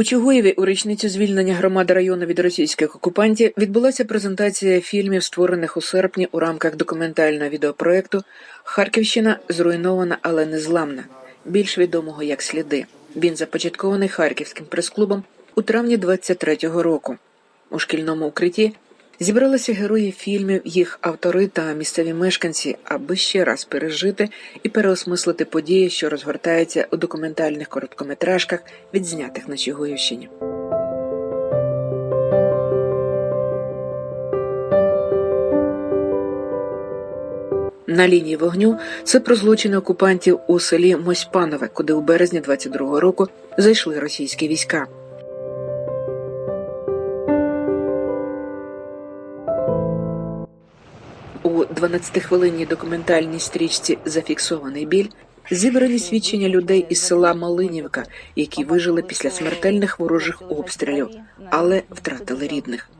У Чугуєві у річницю звільнення громади району від російських окупантів відбулася презентація фільмів, створених у серпні у рамках документального відеопроекту Харківщина зруйнована, але не зламна, більш відомого як сліди. Він започаткований харківським прес-клубом у травні 23-го року. У шкільному укритті зібралися герої фільмів, їх автори та місцеві мешканці, аби ще раз пережити і переосмислити події, що розгортаються у документальних короткометражках, відзнятих на Чугуївщині. На лінії вогню це про злочини окупантів у селі Мосьпанове, куди у березні 22-го року зайшли російські війська. У 12-хвилинній документальній стрічці Зафіксований біль зібрані свідчення людей із села Малинівка, які вижили після смертельних ворожих обстрілів, але втратили рідних.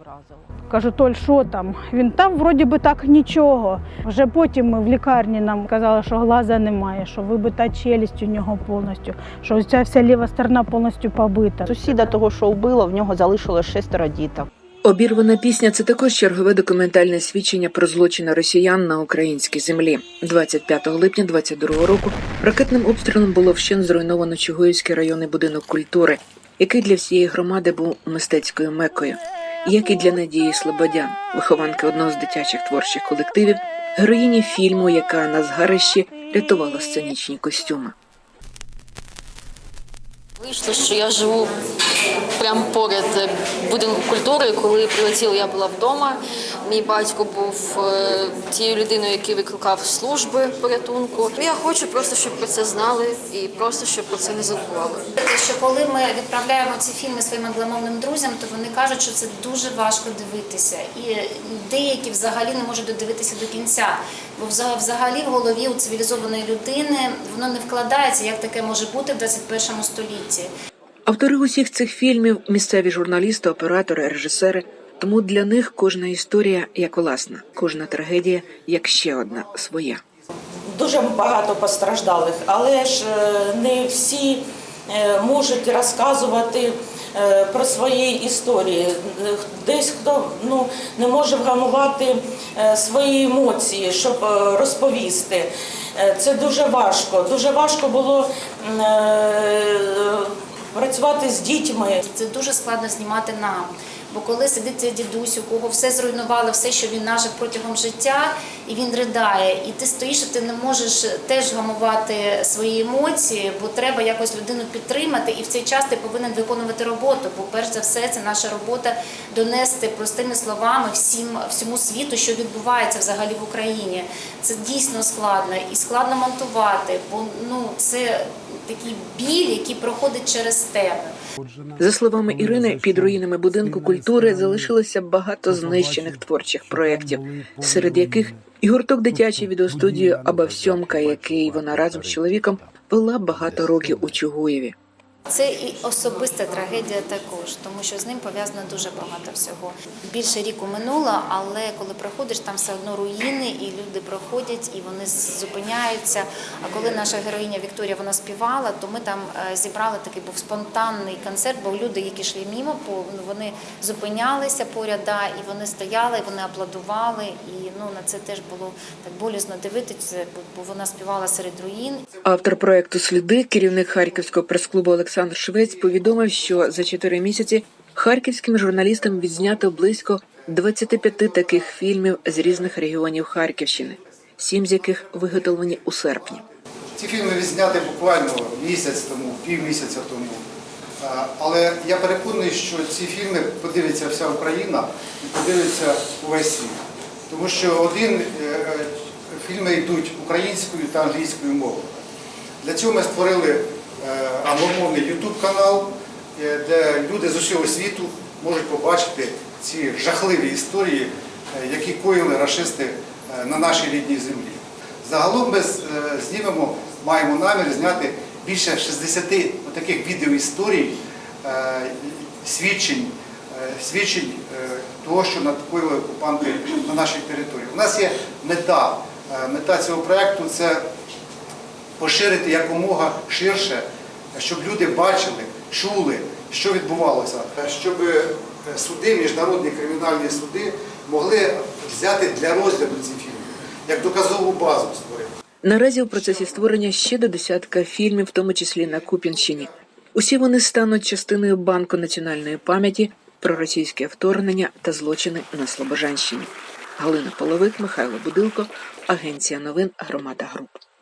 Кажу, Толь, що там? Він там вроді би так нічого. Вже потім ми в лікарні нам казали, що глаза немає, що вибита челюсть у нього повністю, що ця вся ліва сторона повністю побита. Сусіда того, що вбило, в нього залишилось шестеро діток. Обірвана пісня це також чергове документальне свідчення про злочини росіян на українській землі. 25 липня 22 року ракетним обстрілом було вщен зруйновано Чугуївський районний будинок культури, який для всієї громади був мистецькою мекою, як і для Надії Слободян, вихованки одного з дитячих творчих колективів, героїні фільму, яка на згарищі рятувала сценічні костюми. Вийшло, що я живу прямо поряд е, будинку культури. Коли прилетіла, я була вдома. Мій батько був е, тією людиною, який викликав служби порятунку. Я хочу просто, щоб про це знали і просто щоб про це не забували. Що коли ми відправляємо ці фільми своїм англомовним друзям, то вони кажуть, що це дуже важко дивитися, і деякі взагалі не можуть додивитися до кінця. Бо взагалі в голові у цивілізованої людини воно не вкладається, як таке може бути в 21 столітті. Автори усіх цих фільмів місцеві журналісти, оператори, режисери. Тому для них кожна історія як власна, кожна трагедія як ще одна своя. Дуже багато постраждалих, але ж е, не всі е, можуть розказувати про свої історії. Десь хто ну, не може вгамувати е, свої емоції, щоб е, розповісти. Е, Це дуже важко. Дуже важко було е, працювати з дітьми. Це дуже складно знімати нам. Бо коли сидить дідусь, у кого все зруйнувало, все, що він нажив протягом життя, і він ридає, і ти стоїш, і ти не можеш теж гамувати свої емоції, бо треба якось людину підтримати, і в цей час ти повинен виконувати роботу. Бо перш за все, це наша робота донести простими словами всім всьому світу, що відбувається взагалі в Україні. Це дійсно складно і складно монтувати, бо ну це такий біль, який проходить через тебе. За словами Ірини, під руїнами будинку залишилося багато знищених творчих проєктів, серед яких і гурток дитячої відеостудії Абавсьомка, який вона разом з чоловіком вела багато років у Чугуєві. Це і особиста трагедія також, тому що з ним пов'язано дуже багато всього. Більше ріку минуло, але коли проходиш, там все одно руїни, і люди проходять, і вони зупиняються. А коли наша героїня Вікторія вона співала, то ми там е, зібрали такий був спонтанний концерт, бо люди, які йшли мімо, вони зупинялися поряд, да, і вони стояли, і вони аплодували. І ну на це теж було так болісно дивитися, бо вона співала серед руїн. Автор проекту Сліди, керівник харківського прес-клубу Олександр Швець, повідомив, що за чотири місяці харківським журналістам відзнято близько 25 таких фільмів з різних регіонів Харківщини, сім з яких виготовлені у серпні. Ці фільми відзняті буквально місяць тому, півмісяця тому. Але я переконаний, що ці фільми подивиться вся Україна і подивиться увесь світ. Тому що один е, е, фільми йдуть українською та англійською мовою. Для цього ми створили англомовний YouTube канал, е, де люди з усього світу можуть побачити ці жахливі історії, е, які коїли рашисти е, на нашій рідній землі. Загалом ми е, знімемо, маємо намір зняти більше 60 таких відеоісторій, е, свідчень, е, свідчень е, того, що надкоїли окупанти на нашій території. У нас є мета. Е, Мета цього проєкту це поширити якомога ширше, щоб люди бачили, чули що відбувалося, щоб е, суди, міжнародні кримінальні суди могли взяти для розгляду ці фільми, як доказову базу створити. Наразі у процесі створення ще до десятка фільмів, в тому числі на Куп'янщині. Усі вони стануть частиною банку національної пам'яті про російське вторгнення та злочини на Слобожанщині. Галина Половик, Михайло Будилко, Агенція новин Громада Груп.